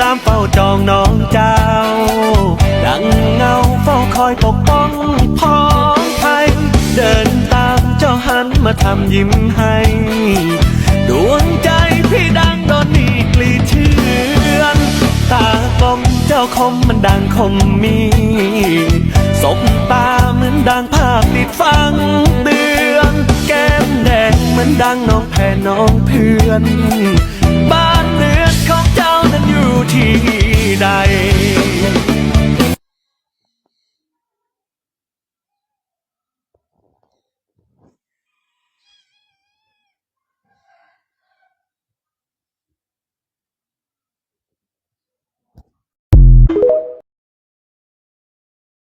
ตามเฝ้าจองน้องเจ้า ดังเงาเฝ้าคอยปกป้องพ้องไทยเดินตามเจ้าหันมาทำยิ้มให้ดวงใจพี่ดังโดนมีกลีเชือนตากลมเจ้าคมมันดังคมมีสบตาเหมือนดังภาพติดฟังเดือน แก้มแดงเหมือนดังน้องแพรน้องเพื่อน